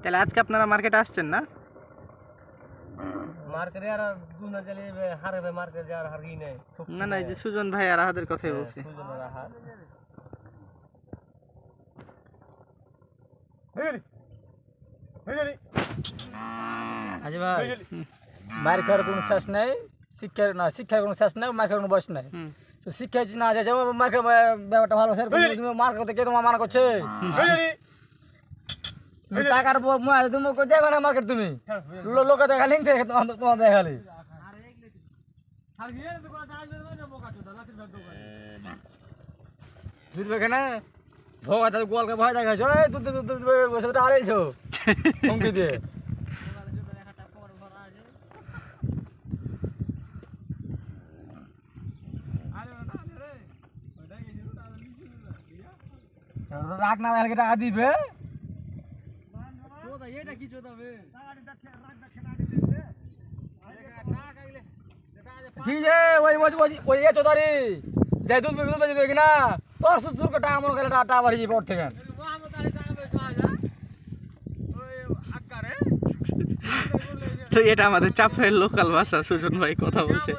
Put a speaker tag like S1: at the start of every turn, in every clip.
S1: তাহলে আজকে আপনারা মার্কেটে আসছেন না?
S2: মার্কেটে আর দুনা মার্কেটে হার
S1: না না এই যে সুজন ভাই আর আহাদের কথাই বলছি।
S3: আজি ভাই মার কোনো শেষ নাই শিক্ষার না শিক্ষার কোনো শেষ নাই মার খাওয়ার কোনো বয়স নাই। তো শিক্ষা যদি না যাচ্ছে মার খাওয়া ব্যাপারটা ভালো স্যার তুমি মার কে তোমার মানা করছে? টাকার তুমি দেবে না মার্কেট তুমি? লোকে দেখা লিখছে তোমার দেখালি দুধ বেখানে ভোগা তাদের গোয়ালকে ভয় দেখাইছো? এই, দুধ দুধ দুধ বসে আড়াইছো হুমকি দিয়ে। রাগ না দেখলে কে
S1: তো এটা আমাদের চাপের লোকাল ভাষা সুজন ভাই কথা বলছে।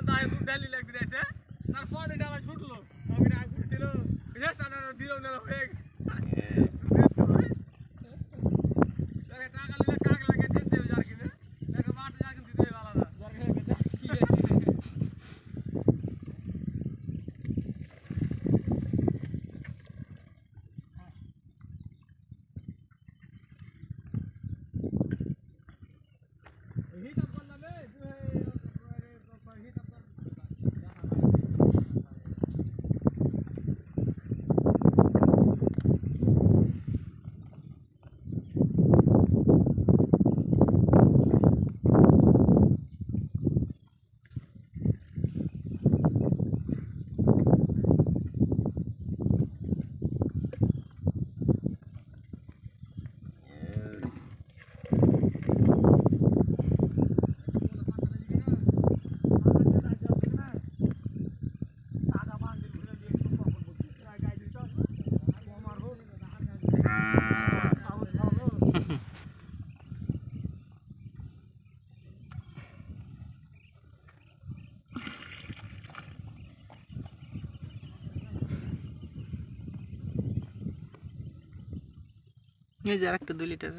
S1: এই যে আরেকটা দুই লিটার।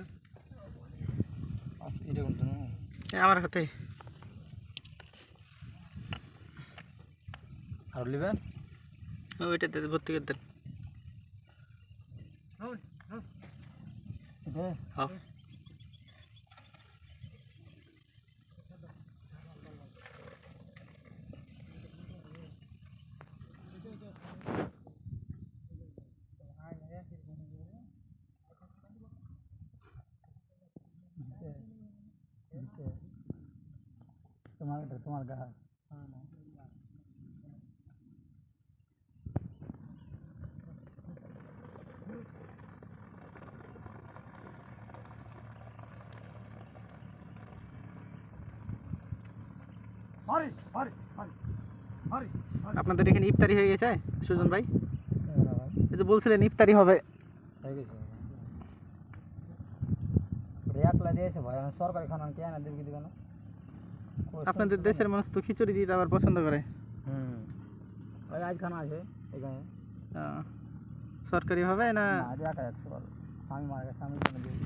S3: এটা কোনটা
S1: আমার হাতে।
S3: আর লিবেন
S1: ওইটাতে ভর্তি করে দেন হ্যাঁ।
S3: তোমার এটা তোমার গা
S1: আপনাদের এখানে ইফতারি হয়ে গেছে, সুজন ভাই? এই যে বলছিলেন, ইফতারি হবে।
S3: হয়ে গেছে। একলা দিয়েছে ভাই আমি সরকারি খানা কে না দিবি দিবে না?
S1: আপনাদের দেশের মানুষ তো খিচুড়ি দিতে আবার পছন্দ করে।
S3: হুম। ওই আছে এখানে।
S1: সরকারিভাবে না?
S3: একা একশো মারা গেছে